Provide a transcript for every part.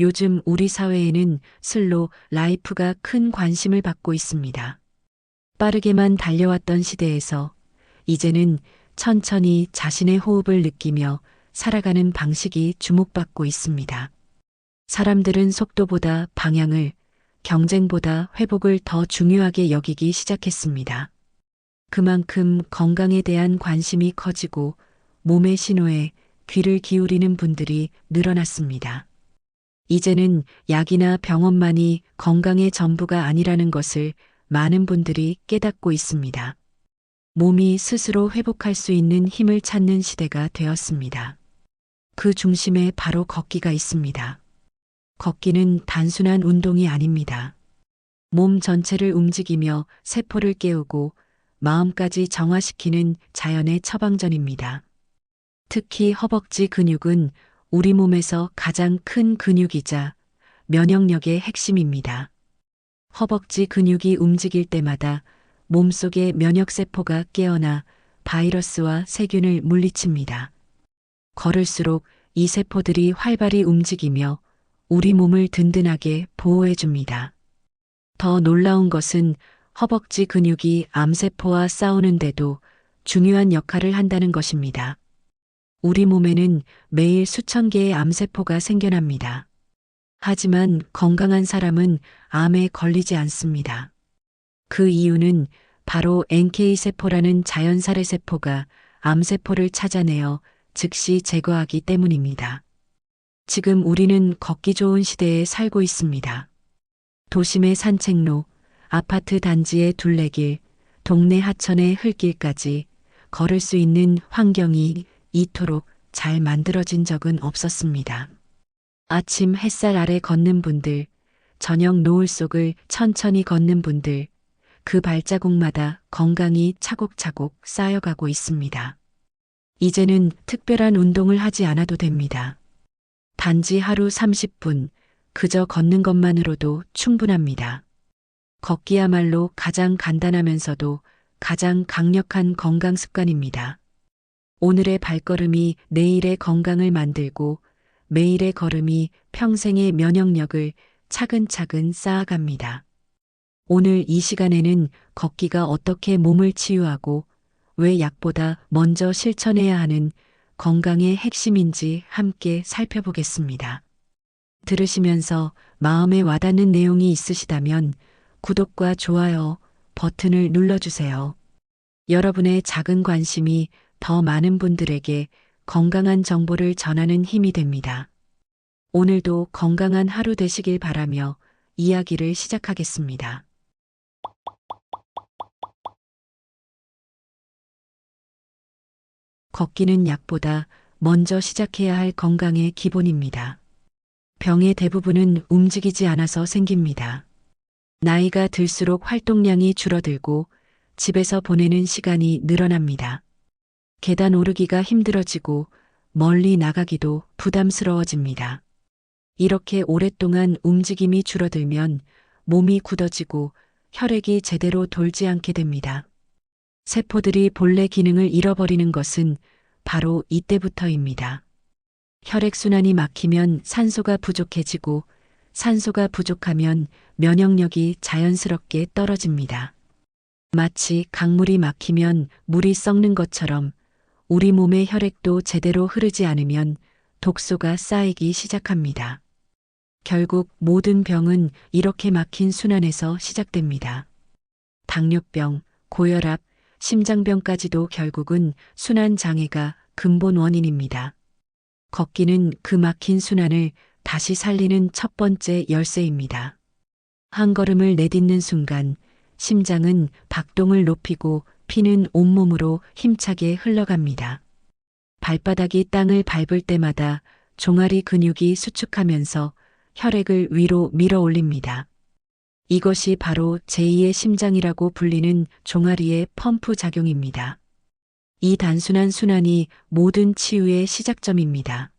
요즘 우리 사회에는 슬로 라이프가 큰 관심을 받고 있습니다. 빠르게만 달려왔던 시대에서 이제는 천천히 자신의 호흡을 느끼며 살아가는 방식이 주목받고 있습니다. 사람들은 속도보다 방향을, 경쟁보다 회복을 더 중요하게 여기기 시작했습니다. 그만큼 건강에 대한 관심이 커지고 몸의 신호에 귀를 기울이는 분들이 늘어났습니다. 이제는 약이나 병원만이 건강의 전부가 아니라는 것을 많은 분들이 깨닫고 있습니다. 몸이 스스로 회복할 수 있는 힘을 찾는 시대가 되었습니다. 그 중심에 바로 걷기가 있습니다. 걷기는 단순한 운동이 아닙니다. 몸 전체를 움직이며 세포를 깨우고 마음까지 정화시키는 자연의 처방전입니다. 특히 허벅지 근육은 우리 몸에서 가장 큰 근육이자 면역력의 핵심입니다. 허벅지 근육이 움직일 때마다 몸속의 면역세포가 깨어나 바이러스와 세균을 물리칩니다. 걸을수록 이 세포들이 활발히 움직이며 우리 몸을 든든하게 보호해줍니다. 더 놀라운 것은 허벅지 근육이 암세포와 싸우는데도 중요한 역할을 한다는 것입니다. 우리 몸에는 매일 수천 개의 암세포가 생겨납니다. 하지만 건강한 사람은 암에 걸리지 않습니다. 그 이유는 바로 NK세포라는 자연살해 세포가 암세포를 찾아내어 즉시 제거하기 때문입니다. 지금 우리는 걷기 좋은 시대에 살고 있습니다. 도심의 산책로, 아파트 단지의 둘레길, 동네 하천의 흘길까지 걸을 수 있는 환경이 이토록 잘 만들어진 적은 없었습니다. 아침 햇살 아래 걷는 분들, 저녁 노을 속을 천천히 걷는 분들, 그 발자국마다 건강이 차곡차곡 쌓여가고 있습니다. 이제는 특별한 운동을 하지 않아도 됩니다. 단지 하루 30분, 그저 걷는 것만으로도 충분합니다. 걷기야말로 가장 간단하면서도 가장 강력한 건강 습관입니다. 오늘의 발걸음이 내일의 건강을 만들고 매일의 걸음이 평생의 면역력을 차근차근 쌓아갑니다. 오늘 이 시간에는 걷기가 어떻게 몸을 치유하고 왜 약보다 먼저 실천해야 하는 건강의 핵심인지 함께 살펴보겠습니다. 들으시면서 마음에 와닿는 내용이 있으시다면 구독과 좋아요 버튼을 눌러주세요. 여러분의 작은 관심이 더 많은 분들에게 건강한 정보를 전하는 힘이 됩니다. 오늘도 건강한 하루 되시길 바라며 이야기를 시작하겠습니다. 걷기는 약보다 먼저 시작해야 할 건강의 기본입니다. 병의 대부분은 움직이지 않아서 생깁니다. 나이가 들수록 활동량이 줄어들고 집에서 보내는 시간이 늘어납니다. 계단 오르기가 힘들어지고 멀리 나가기도 부담스러워집니다. 이렇게 오랫동안 움직임이 줄어들면 몸이 굳어지고 혈액이 제대로 돌지 않게 됩니다. 세포들이 본래 기능을 잃어버리는 것은 바로 이때부터입니다. 혈액순환이 막히면 산소가 부족해지고 산소가 부족하면 면역력이 자연스럽게 떨어집니다. 마치 강물이 막히면 물이 썩는 것처럼 우리 몸의 혈액도 제대로 흐르지 않으면 독소가 쌓이기 시작합니다. 결국 모든 병은 이렇게 막힌 순환에서 시작됩니다. 당뇨병, 고혈압, 심장병까지도 결국은 순환 장애가 근본 원인입니다. 걷기는 그 막힌 순환을 다시 살리는 첫 번째 열쇠입니다. 한 걸음을 내딛는 순간 심장은 박동을 높이고 피는 온몸으로 힘차게 흘러갑니다. 발바닥이 땅을 밟을 때마다 종아리 근육이 수축하면서 혈액을 위로 밀어 올립니다. 이것이 바로 제2의 심장이라고 불리는 종아리의 펌프 작용입니다. 이 단순한 순환이 모든 치유의 시작점입니다.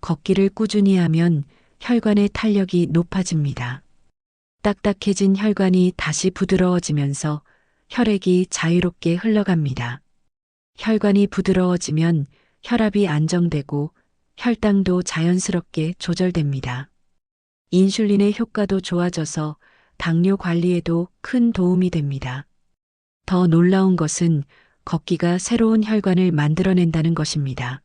걷기를 꾸준히 하면 혈관의 탄력이 높아집니다. 딱딱해진 혈관이 다시 부드러워지면서 혈액이 자유롭게 흘러갑니다. 혈관이 부드러워지면 혈압이 안정되고 혈당도 자연스럽게 조절됩니다. 인슐린의 효과도 좋아져서 당뇨 관리에도 큰 도움이 됩니다. 더 놀라운 것은 걷기가 새로운 혈관을 만들어낸다는 것입니다.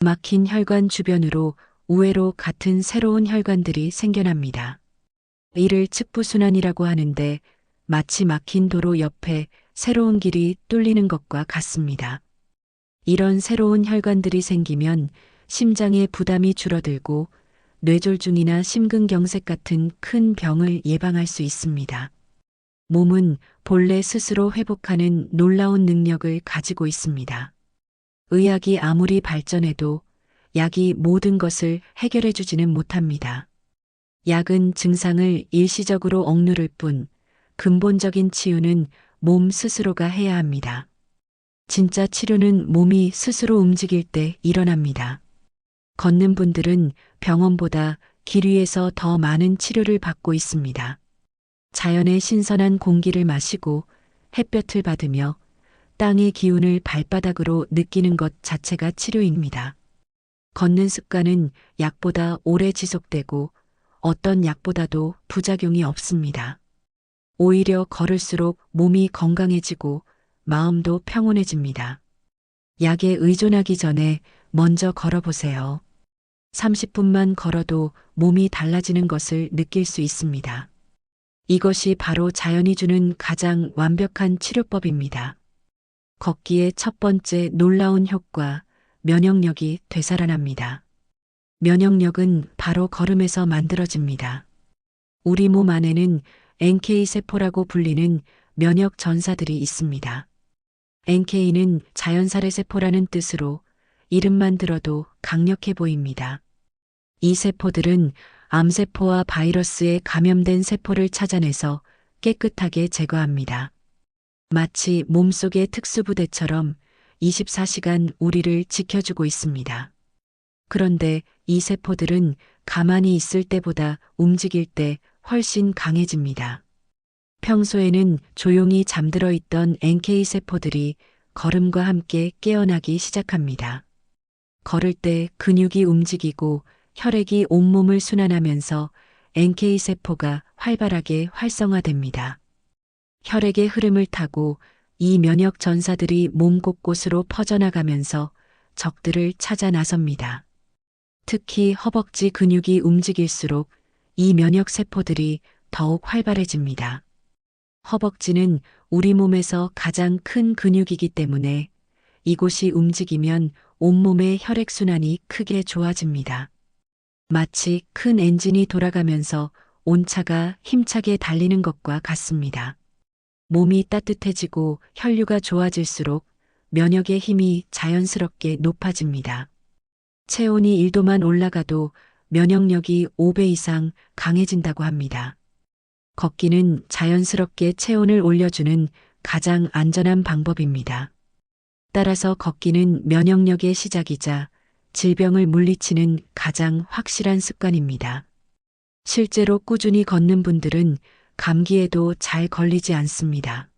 막힌 혈관 주변으로 우회로 같은 새로운 혈관들이 생겨납니다. 이를 측부순환이라고 하는데 마치 막힌 도로 옆에 새로운 길이 뚫리는 것과 같습니다. 이런 새로운 혈관들이 생기면 심장의 부담이 줄어들고 뇌졸중이나 심근경색 같은 큰 병을 예방할 수 있습니다. 몸은 본래 스스로 회복하는 놀라운 능력을 가지고 있습니다. 의학이 아무리 발전해도 약이 모든 것을 해결해 주지는 못합니다. 약은 증상을 일시적으로 억누를 뿐 근본적인 치유는 몸 스스로가 해야 합니다. 진짜 치료는 몸이 스스로 움직일 때 일어납니다. 걷는 분들은 병원보다 길 위에서 더 많은 치료를 받고 있습니다. 자연의 신선한 공기를 마시고 햇볕을 받으며 땅의 기운을 발바닥으로 느끼는 것 자체가 치료입니다. 걷는 습관은 약보다 오래 지속되고 어떤 약보다도 부작용이 없습니다. 오히려 걸을수록 몸이 건강해지고 마음도 평온해집니다. 약에 의존하기 전에 먼저 걸어보세요. 30분만 걸어도 몸이 달라지는 것을 느낄 수 있습니다. 이것이 바로 자연이 주는 가장 완벽한 치료법입니다. 걷기의 첫 번째 놀라운 효과, 면역력이 되살아납니다. 면역력은 바로 걸음에서 만들어집니다. 우리 몸 안에는 NK세포라고 불리는 면역 전사들이 있습니다. NK는 자연살의 세포라는 뜻으로 이름만 들어도 강력해 보입니다. 이 세포들은 암세포와 바이러스에 감염된 세포를 찾아내서 깨끗하게 제거합니다. 마치 몸속의 특수부대처럼 24시간 우리를 지켜주고 있습니다. 그런데 이 세포들은 가만히 있을 때보다 움직일 때 훨씬 강해집니다. 평소에는 조용히 잠들어 있던 NK세포들이 걸음과 함께 깨어나기 시작합니다. 걸을 때 근육이 움직이고 혈액이 온몸을 순환하면서 NK세포가 활발하게 활성화됩니다. 혈액의 흐름을 타고 이 면역 전사들이 몸 곳곳으로 퍼져나가면서 적들을 찾아 나섭니다. 특히 허벅지 근육이 움직일수록 이 면역 세포들이 더욱 활발해집니다. 허벅지는 우리 몸에서 가장 큰 근육이기 때문에 이곳이 움직이면 온몸의 혈액순환이 크게 좋아집니다. 마치 큰 엔진이 돌아가면서 온차가 힘차게 달리는 것과 같습니다. 몸이 따뜻해지고 혈류가 좋아질수록 면역의 힘이 자연스럽게 높아집니다. 체온이 1도만 올라가도 면역력이 5배 이상 강해진다고 합니다. 걷기는 자연스럽게 체온을 올려주는 가장 안전한 방법입니다. 따라서 걷기는 면역력의 시작이자 질병을 물리치는 가장 확실한 습관입니다. 실제로 꾸준히 걷는 분들은 감기에도 잘 걸리지 않습니다.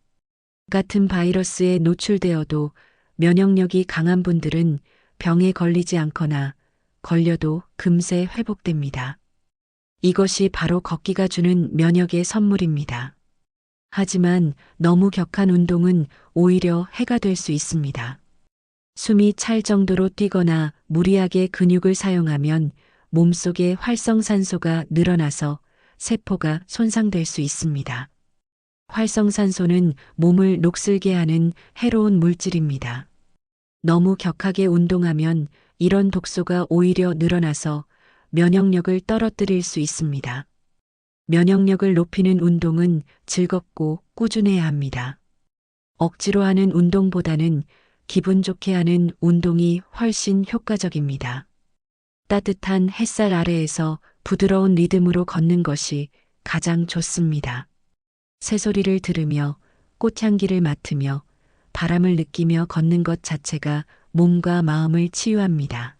같은 바이러스에 노출되어도 면역력이 강한 분들은 병에 걸리지 않거나 걸려도 금세 회복됩니다. 이것이 바로 걷기가 주는 면역의 선물입니다. 하지만 너무 격한 운동은 오히려 해가 될 수 있습니다. 숨이 찰 정도로 뛰거나 무리하게 근육을 사용하면 몸속에 활성산소가 늘어나서 세포가 손상될 수 있습니다. 활성산소는 몸을 녹슬게 하는 해로운 물질입니다. 너무 격하게 운동하면 이런 독소가 오히려 늘어나서 면역력을 떨어뜨릴 수 있습니다. 면역력을 높이는 운동은 즐겁고 꾸준해야 합니다. 억지로 하는 운동보다는 기분 좋게 하는 운동이 훨씬 효과적입니다. 따뜻한 햇살 아래에서 부드러운 리듬으로 걷는 것이 가장 좋습니다. 새소리를 들으며 꽃향기를 맡으며 바람을 느끼며 걷는 것 자체가 몸과 마음을 치유합니다.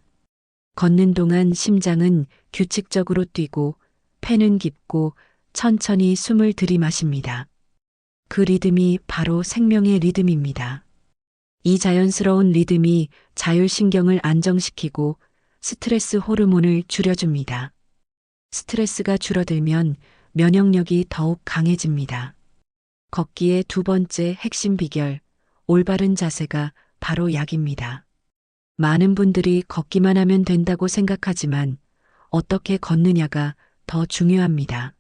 걷는 동안 심장은 규칙적으로 뛰고 폐는 깊고 천천히 숨을 들이마십니다. 그 리듬이 바로 생명의 리듬입니다. 이 자연스러운 리듬이 자율신경을 안정시키고 스트레스 호르몬을 줄여줍니다. 스트레스가 줄어들면 면역력이 더욱 강해집니다. 걷기의 두 번째 핵심 비결, 올바른 자세가 바로 약입니다. 많은 분들이 걷기만 하면 된다고 생각하지만 어떻게 걷느냐가 더 중요합니다.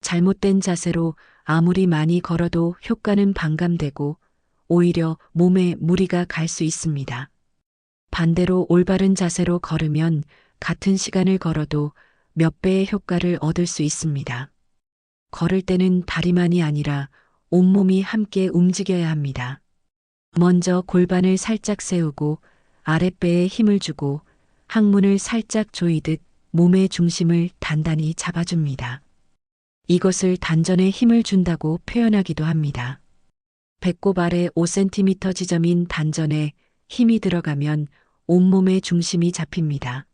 잘못된 자세로 아무리 많이 걸어도 효과는 반감되고 오히려 몸에 무리가 갈 수 있습니다. 반대로 올바른 자세로 걸으면 같은 시간을 걸어도 몇 배의 효과를 얻을 수 있습니다. 걸을 때는 다리만이 아니라 온몸이 함께 움직여야 합니다. 먼저 골반을 살짝 세우고 아랫배에 힘을 주고 항문을 살짝 조이듯 몸의 중심을 단단히 잡아줍니다. 이것을 단전에 힘을 준다고 표현하기도 합니다. 배꼽 아래 5cm 지점인 단전에 힘이 들어가면 온몸의 중심이 잡힙니다.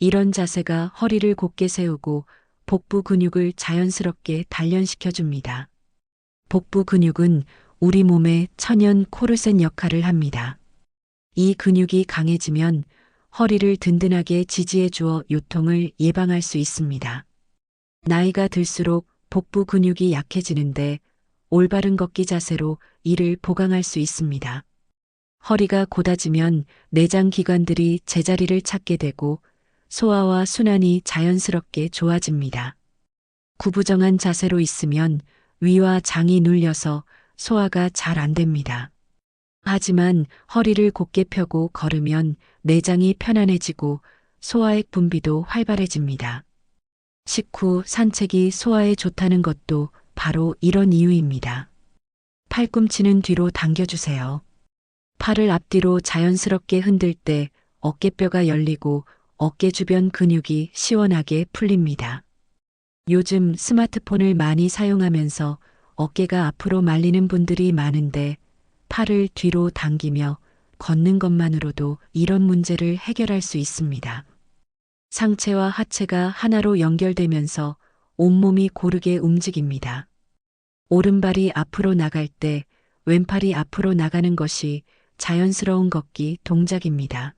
이런 자세가 허리를 곧게 세우고 복부 근육을 자연스럽게 단련시켜 줍니다. 복부 근육은 우리 몸의 천연 코르셋 역할을 합니다. 이 근육이 강해지면 허리를 든든하게 지지해 주어 요통을 예방할 수 있습니다. 나이가 들수록 복부 근육이 약해지는데 올바른 걷기 자세로 이를 보강할 수 있습니다. 허리가 곧아지면 내장 기관들이 제자리를 찾게 되고 소화와 순환이 자연스럽게 좋아집니다. 구부정한 자세로 있으면 위와 장이 눌려서 소화가 잘 안 됩니다. 하지만 허리를 곧게 펴고 걸으면 내장이 편안해지고 소화액 분비도 활발해집니다. 식후 산책이 소화에 좋다는 것도 바로 이런 이유입니다. 팔꿈치는 뒤로 당겨주세요. 팔을 앞뒤로 자연스럽게 흔들 때 어깨뼈가 열리고 어깨 주변 근육이 시원하게 풀립니다. 요즘 스마트폰을 많이 사용하면서 어깨가 앞으로 말리는 분들이 많은데 팔을 뒤로 당기며 걷는 것만으로도 이런 문제를 해결할 수 있습니다. 상체와 하체가 하나로 연결되면서 온몸이 고르게 움직입니다. 오른발이 앞으로 나갈 때 왼팔이 앞으로 나가는 것이 자연스러운 걷기 동작입니다.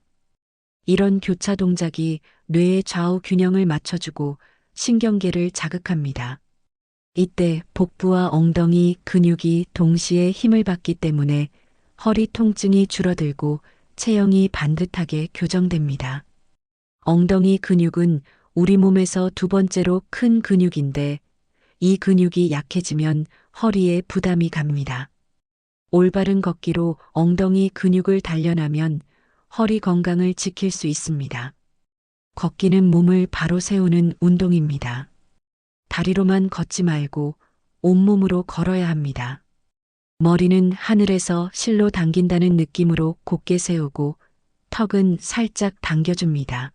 이런 교차 동작이 뇌의 좌우 균형을 맞춰주고 신경계를 자극합니다. 이때 복부와 엉덩이 근육이 동시에 힘을 받기 때문에 허리 통증이 줄어들고 체형이 반듯하게 교정됩니다. 엉덩이 근육은 우리 몸에서 두 번째로 큰 근육인데 이 근육이 약해지면 허리에 부담이 갑니다. 올바른 걷기로 엉덩이 근육을 단련하면 허리 건강을 지킬 수 있습니다. 걷기는 몸을 바로 세우는 운동입니다. 다리로만 걷지 말고 온몸으로 걸어야 합니다. 머리는 하늘에서 실로 당긴다는 느낌으로 곧게 세우고 턱은 살짝 당겨줍니다.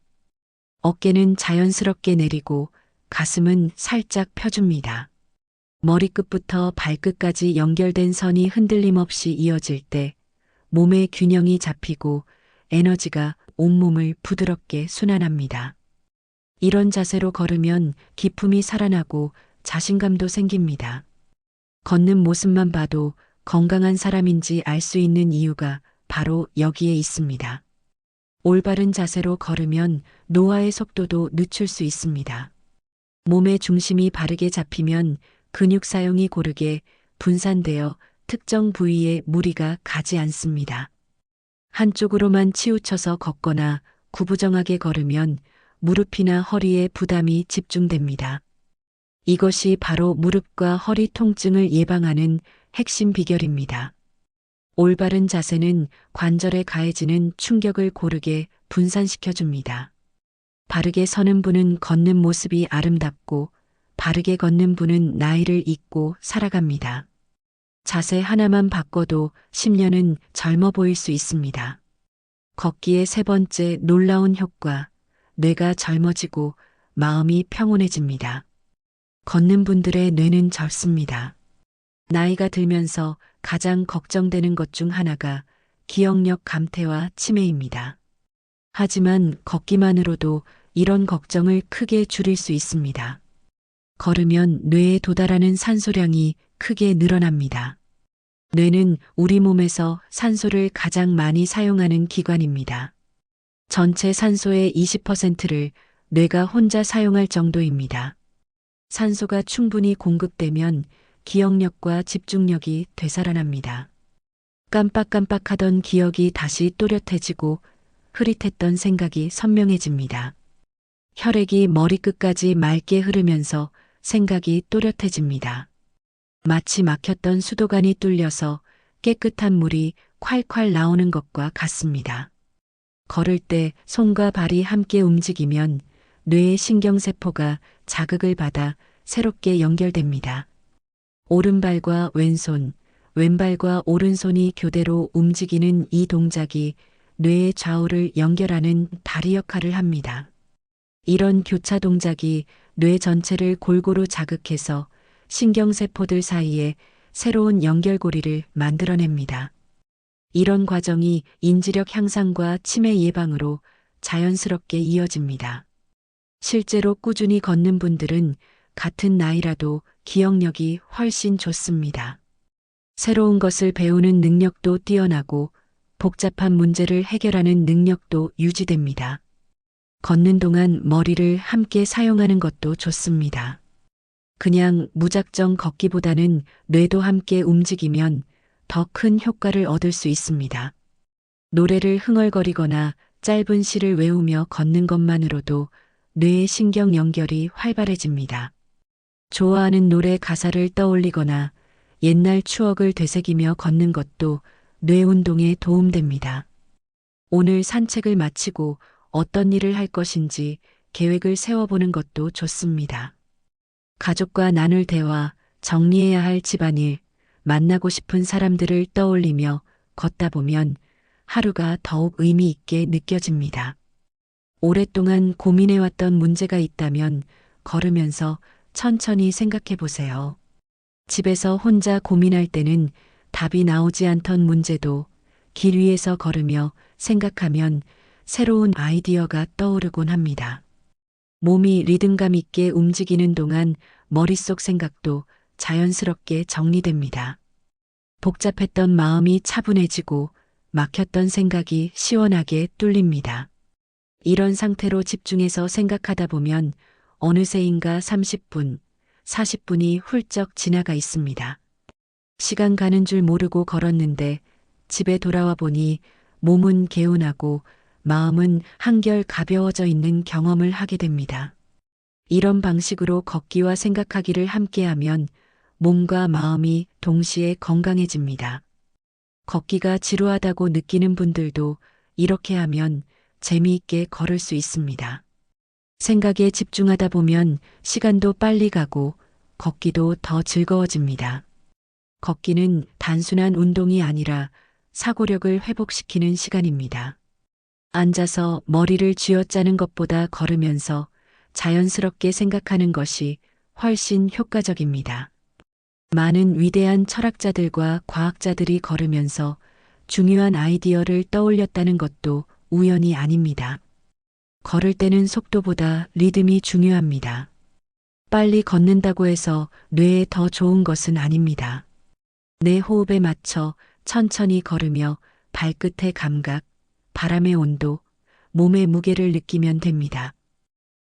어깨는 자연스럽게 내리고 가슴은 살짝 펴줍니다. 머리끝부터 발끝까지 연결된 선이 흔들림 없이 이어질 때 몸의 균형이 잡히고 에너지가 온몸을 부드럽게 순환합니다. 이런 자세로 걸으면 기품이 살아나고 자신감도 생깁니다. 걷는 모습만 봐도 건강한 사람인지 알 수 있는 이유가 바로 여기에 있습니다. 올바른 자세로 걸으면 노화의 속도도 늦출 수 있습니다. 몸의 중심이 바르게 잡히면 근육 사용이 고르게 분산되어 특정 부위에 무리가 가지 않습니다. 한쪽으로만 치우쳐서 걷거나 구부정하게 걸으면 무릎이나 허리에 부담이 집중됩니다. 이것이 바로 무릎과 허리 통증을 예방하는 핵심 비결입니다. 올바른 자세는 관절에 가해지는 충격을 고르게 분산시켜 줍니다. 바르게 서는 분은 걷는 모습이 아름답고 바르게 걷는 분은 나이를 잊고 살아갑니다. 자세 하나만 바꿔도 10년은 젊어 보일 수 있습니다. 걷기의 세 번째 놀라운 효과, 뇌가 젊어지고 마음이 평온해집니다. 걷는 분들의 뇌는 젊습니다. 나이가 들면서 가장 걱정되는 것 중 하나가 기억력 감퇴와 치매입니다. 하지만 걷기만으로도 이런 걱정을 크게 줄일 수 있습니다. 걸으면 뇌에 도달하는 산소량이 크게 늘어납니다. 뇌는 우리 몸에서 산소를 가장 많이 사용하는 기관입니다. 전체 산소의 20%를 뇌가 혼자 사용할 정도입니다. 산소가 충분히 공급되면 기억력과 집중력이 되살아납니다. 깜빡깜빡하던 기억이 다시 또렷해지고 흐릿했던 생각이 선명해집니다. 혈액이 머리끝까지 맑게 흐르면서 생각이 또렷해집니다. 마치 막혔던 수도관이 뚫려서 깨끗한 물이 콸콸 나오는 것과 같습니다. 걸을 때 손과 발이 함께 움직이면 뇌의 신경세포가 자극을 받아 새롭게 연결됩니다. 오른발과 왼손, 왼발과 오른손이 교대로 움직이는 이 동작이 뇌의 좌우를 연결하는 다리 역할을 합니다. 이런 교차 동작이 뇌 전체를 골고루 자극해서 신경세포들 사이에 새로운 연결고리를 만들어냅니다. 이런 과정이 인지력 향상과 치매 예방으로 자연스럽게 이어집니다. 실제로 꾸준히 걷는 분들은 같은 나이라도 기억력이 훨씬 좋습니다. 새로운 것을 배우는 능력도 뛰어나고 복잡한 문제를 해결하는 능력도 유지됩니다. 걷는 동안 머리를 함께 사용하는 것도 좋습니다. 그냥 무작정 걷기보다는 뇌도 함께 움직이면 더 큰 효과를 얻을 수 있습니다. 노래를 흥얼거리거나 짧은 시를 외우며 걷는 것만으로도 뇌의 신경 연결이 활발해집니다. 좋아하는 노래 가사를 떠올리거나 옛날 추억을 되새기며 걷는 것도 뇌 운동에 도움됩니다. 오늘 산책을 마치고 어떤 일을 할 것인지 계획을 세워보는 것도 좋습니다. 가족과 나눌 대화, 정리해야 할 집안일, 만나고 싶은 사람들을 떠올리며 걷다 보면 하루가 더욱 의미 있게 느껴집니다. 오랫동안 고민해왔던 문제가 있다면 걸으면서 천천히 생각해 보세요. 집에서 혼자 고민할 때는 답이 나오지 않던 문제도 길 위에서 걸으며 생각하면 새로운 아이디어가 떠오르곤 합니다. 몸이 리듬감 있게 움직이는 동안 머릿속 생각도 자연스럽게 정리됩니다. 복잡했던 마음이 차분해지고 막혔던 생각이 시원하게 뚫립니다. 이런 상태로 집중해서 생각하다 보면 어느새인가 30분, 40분이 훌쩍 지나가 있습니다. 시간 가는 줄 모르고 걸었는데 집에 돌아와 보니 몸은 개운하고 마음은 한결 가벼워져 있는 경험을 하게 됩니다. 이런 방식으로 걷기와 생각하기를 함께하면 몸과 마음이 동시에 건강해집니다. 걷기가 지루하다고 느끼는 분들도 이렇게 하면 재미있게 걸을 수 있습니다. 생각에 집중하다 보면 시간도 빨리 가고 걷기도 더 즐거워집니다. 걷기는 단순한 운동이 아니라 사고력을 회복시키는 시간입니다. 앉아서 머리를 쥐어짜는 것보다 걸으면서 자연스럽게 생각하는 것이 훨씬 효과적입니다. 많은 위대한 철학자들과 과학자들이 걸으면서 중요한 아이디어를 떠올렸다는 것도 우연이 아닙니다. 걸을 때는 속도보다 리듬이 중요합니다. 빨리 걷는다고 해서 뇌에 더 좋은 것은 아닙니다. 내 호흡에 맞춰 천천히 걸으며 발끝의 감각, 바람의 온도, 몸의 무게를 느끼면 됩니다.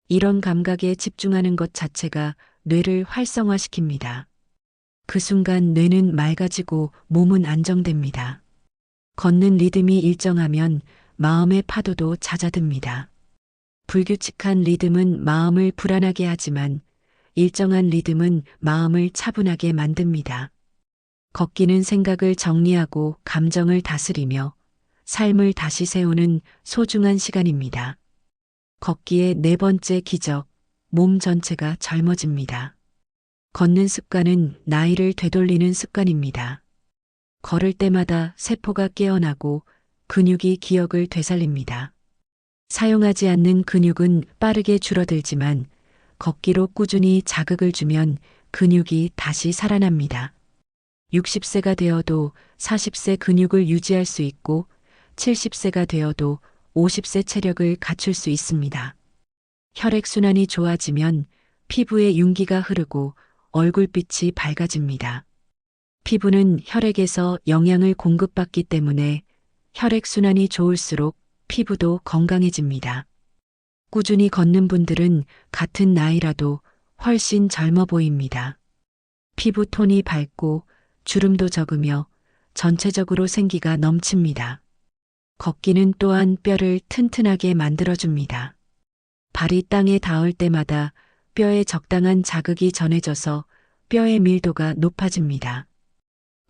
이런 감각에 집중하는 것 자체가 뇌를 활성화시킵니다. 그 순간 뇌는 맑아지고 몸은 안정됩니다. 걷는 리듬이 일정하면 마음의 파도도 잦아듭니다. 불규칙한 리듬은 마음을 불안하게 하지만 일정한 리듬은 마음을 차분하게 만듭니다. 걷기는 생각을 정리하고 감정을 다스리며 삶을 다시 세우는 소중한 시간입니다. 걷기의 네 번째 기적, 몸 전체가 젊어집니다. 걷는 습관은 나이를 되돌리는 습관입니다. 걸을 때마다 세포가 깨어나고 근육이 기억을 되살립니다. 사용하지 않는 근육은 빠르게 줄어들지만 걷기로 꾸준히 자극을 주면 근육이 다시 살아납니다. 60세가 되어도 40세 근육을 유지할 수 있고 70세가 되어도 50세 체력을 갖출 수 있습니다. 혈액순환이 좋아지면 피부에 윤기가 흐르고 얼굴빛이 밝아집니다. 피부는 혈액에서 영양을 공급받기 때문에 혈액순환이 좋을수록 피부도 건강해집니다. 꾸준히 걷는 분들은 같은 나이라도 훨씬 젊어 보입니다. 피부 톤이 밝고 주름도 적으며 전체적으로 생기가 넘칩니다. 걷기는 또한 뼈를 튼튼하게 만들어줍니다. 발이 땅에 닿을 때마다 뼈에 적당한 자극이 전해져서 뼈의 밀도가 높아집니다.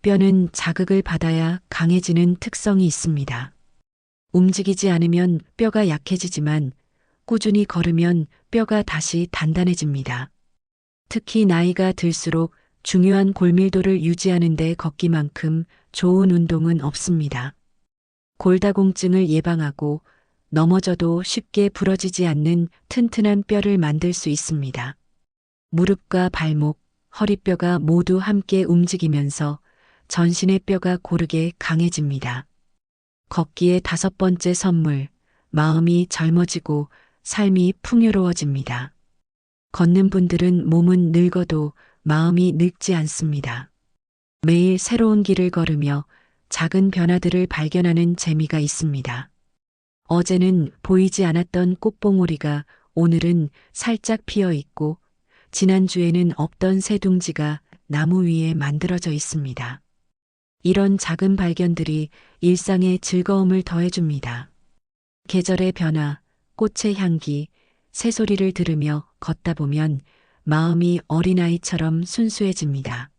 뼈는 자극을 받아야 강해지는 특성이 있습니다. 움직이지 않으면 뼈가 약해지지만 꾸준히 걸으면 뼈가 다시 단단해집니다. 특히 나이가 들수록 중요한 골밀도를 유지하는 데 걷기만큼 좋은 운동은 없습니다. 골다공증을 예방하고 넘어져도 쉽게 부러지지 않는 튼튼한 뼈를 만들 수 있습니다. 무릎과 발목, 허리뼈가 모두 함께 움직이면서 전신의 뼈가 고르게 강해집니다. 걷기의 다섯 번째 선물, 마음이 젊어지고 삶이 풍요로워집니다. 걷는 분들은 몸은 늙어도 마음이 늙지 않습니다. 매일 새로운 길을 걸으며 작은 변화들을 발견하는 재미가 있습니다. 어제는 보이지 않았던 꽃봉오리가 오늘은 살짝 피어 있고 지난주에는 없던 새둥지가 나무 위에 만들어져 있습니다. 이런 작은 발견들이 일상의 즐거움을 더해줍니다. 계절의 변화, 꽃의 향기, 새소리를 들으며 걷다 보면 마음이 어린아이처럼 순수해집니다.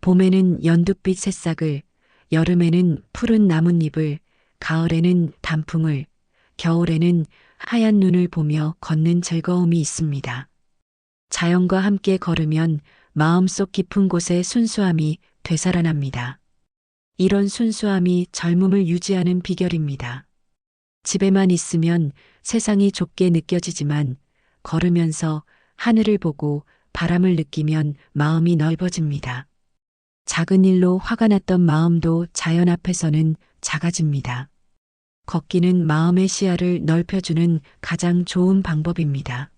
봄에는 연두빛 새싹을, 여름에는 푸른 나뭇잎을, 가을에는 단풍을, 겨울에는 하얀 눈을 보며 걷는 즐거움이 있습니다. 자연과 함께 걸으면 마음속 깊은 곳의 순수함이 되살아납니다. 이런 순수함이 젊음을 유지하는 비결입니다. 집에만 있으면 세상이 좁게 느껴지지만 걸으면서 하늘을 보고 바람을 느끼면 마음이 넓어집니다. 작은 일로 화가 났던 마음도 자연 앞에서는 작아집니다. 걷기는 마음의 시야를 넓혀주는 가장 좋은 방법입니다.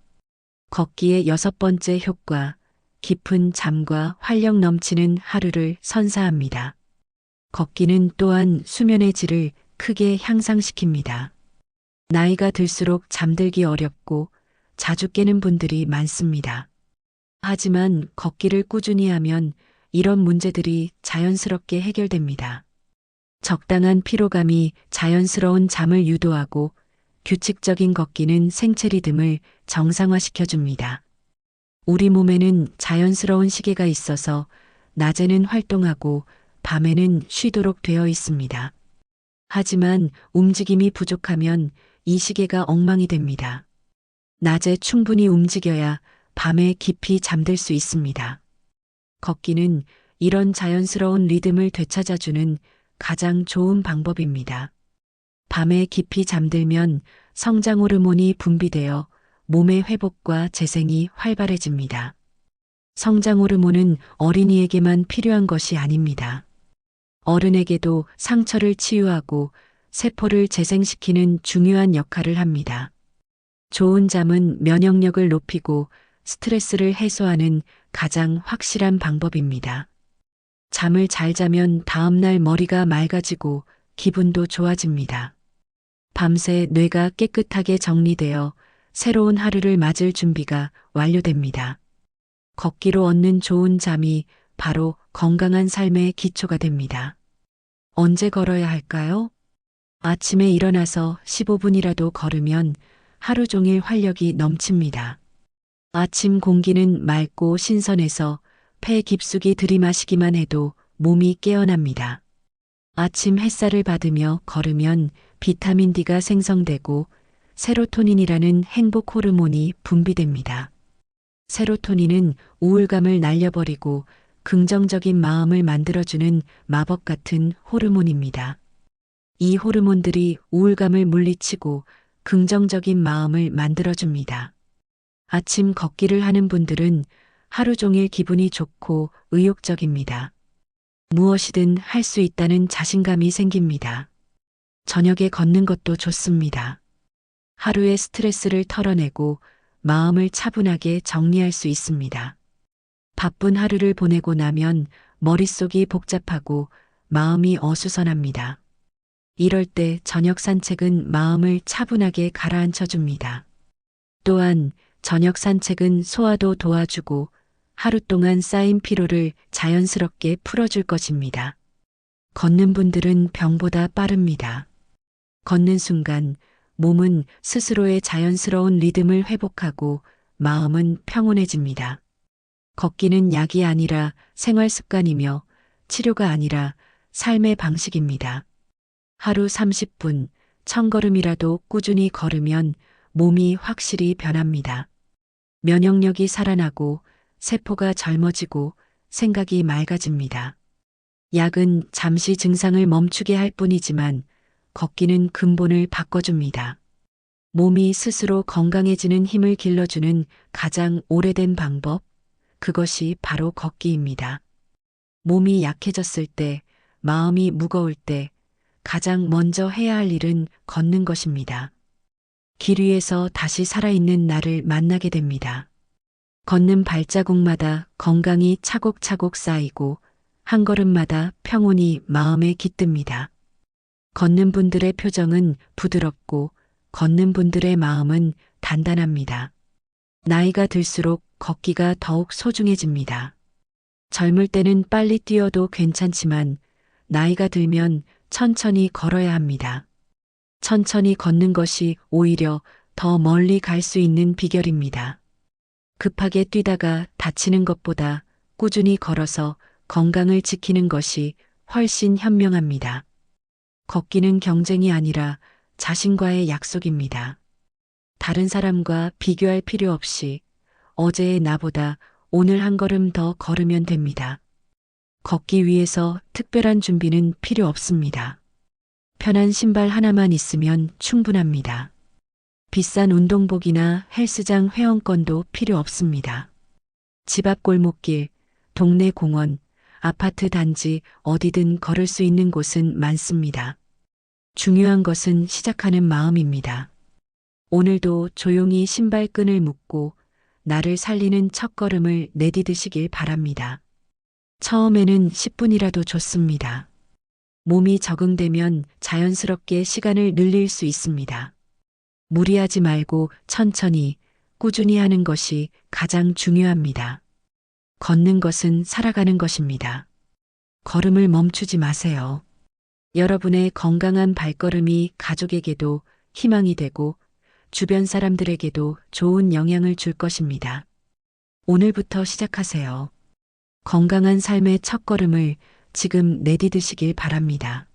걷기의 여섯 번째 효과, 깊은 잠과 활력 넘치는 하루를 선사합니다. 걷기는 또한 수면의 질을 크게 향상시킵니다. 나이가 들수록 잠들기 어렵고 자주 깨는 분들이 많습니다. 하지만 걷기를 꾸준히 하면 이런 문제들이 자연스럽게 해결됩니다. 적당한 피로감이 자연스러운 잠을 유도하고 규칙적인 걷기는 생체 리듬을 정상화시켜줍니다. 우리 몸에는 자연스러운 시계가 있어서 낮에는 활동하고 밤에는 쉬도록 되어 있습니다. 하지만 움직임이 부족하면 이 시계가 엉망이 됩니다. 낮에 충분히 움직여야 밤에 깊이 잠들 수 있습니다. 걷기는 이런 자연스러운 리듬을 되찾아주는 가장 좋은 방법입니다. 밤에 깊이 잠들면 성장 호르몬이 분비되어 몸의 회복과 재생이 활발해집니다. 성장 호르몬은 어린이에게만 필요한 것이 아닙니다. 어른에게도 상처를 치유하고 세포를 재생시키는 중요한 역할을 합니다. 좋은 잠은 면역력을 높이고 스트레스를 해소하는 가장 확실한 방법입니다. 잠을 잘 자면 다음날 머리가 맑아지고 기분도 좋아집니다. 밤새 뇌가 깨끗하게 정리되어 새로운 하루를 맞을 준비가 완료됩니다. 걷기로 얻는 좋은 잠이 바로 건강한 삶의 기초가 됩니다. 언제 걸어야 할까요? 아침에 일어나서 15분이라도 걸으면 하루 종일 활력이 넘칩니다. 아침 공기는 맑고 신선해서 폐 깊숙이 들이마시기만 해도 몸이 깨어납니다. 아침 햇살을 받으며 걸으면 비타민 D가 생성되고 세로토닌이라는 행복 호르몬이 분비됩니다. 세로토닌은 우울감을 날려버리고 긍정적인 마음을 만들어주는 마법 같은 호르몬입니다. 이 호르몬들이 우울감을 물리치고 긍정적인 마음을 만들어줍니다. 아침 걷기를 하는 분들은 하루 종일 기분이 좋고 의욕적입니다. 무엇이든 할 수 있다는 자신감이 생깁니다. 저녁에 걷는 것도 좋습니다. 하루의 스트레스를 털어내고 마음을 차분하게 정리할 수 있습니다. 바쁜 하루를 보내고 나면 머릿속이 복잡하고 마음이 어수선합니다. 이럴 때 저녁 산책은 마음을 차분하게 가라앉혀 줍니다. 또한 저녁 산책은 소화도 도와주고 하루 동안 쌓인 피로를 자연스럽게 풀어줄 것입니다. 걷는 분들은 병보다 빠릅니다. 걷는 순간 몸은 스스로의 자연스러운 리듬을 회복하고 마음은 평온해집니다. 걷기는 약이 아니라 생활 습관이며 치료가 아니라 삶의 방식입니다. 하루 30분, 천걸음이라도 꾸준히 걸으면 몸이 확실히 변합니다. 면역력이 살아나고 세포가 젊어지고 생각이 맑아집니다. 약은 잠시 증상을 멈추게 할 뿐이지만 걷기는 근본을 바꿔줍니다. 몸이 스스로 건강해지는 힘을 길러주는 가장 오래된 방법, 그것이 바로 걷기입니다. 몸이 약해졌을 때, 마음이 무거울 때, 가장 먼저 해야 할 일은 걷는 것입니다. 길 위에서 다시 살아있는 나를 만나게 됩니다. 걷는 발자국마다 건강이 차곡차곡 쌓이고 한 걸음마다 평온이 마음에 깃듭니다. 걷는 분들의 표정은 부드럽고 걷는 분들의 마음은 단단합니다. 나이가 들수록 걷기가 더욱 소중해집니다. 젊을 때는 빨리 뛰어도 괜찮지만 나이가 들면 천천히 걸어야 합니다. 천천히 걷는 것이 오히려 더 멀리 갈 수 있는 비결입니다. 급하게 뛰다가 다치는 것보다 꾸준히 걸어서 건강을 지키는 것이 훨씬 현명합니다. 걷기는 경쟁이 아니라 자신과의 약속입니다. 다른 사람과 비교할 필요 없이 어제의 나보다 오늘 한 걸음 더 걸으면 됩니다. 걷기 위해서 특별한 준비는 필요 없습니다. 편한 신발 하나만 있으면 충분합니다. 비싼 운동복이나 헬스장 회원권도 필요 없습니다. 집 앞 골목길, 동네 공원, 아파트 단지 어디든 걸을 수 있는 곳은 많습니다. 중요한 것은 시작하는 마음입니다. 오늘도 조용히 신발끈을 묶고 나를 살리는 첫걸음을 내디드시길 바랍니다. 처음에는 10분이라도 좋습니다. 몸이 적응되면 자연스럽게 시간을 늘릴 수 있습니다. 무리하지 말고 천천히 꾸준히 하는 것이 가장 중요합니다. 걷는 것은 살아가는 것입니다. 걸음을 멈추지 마세요. 여러분의 건강한 발걸음이 가족에게도 희망이 되고 주변 사람들에게도 좋은 영향을 줄 것입니다. 오늘부터 시작하세요. 건강한 삶의 첫걸음을 지금 내디드시길 바랍니다.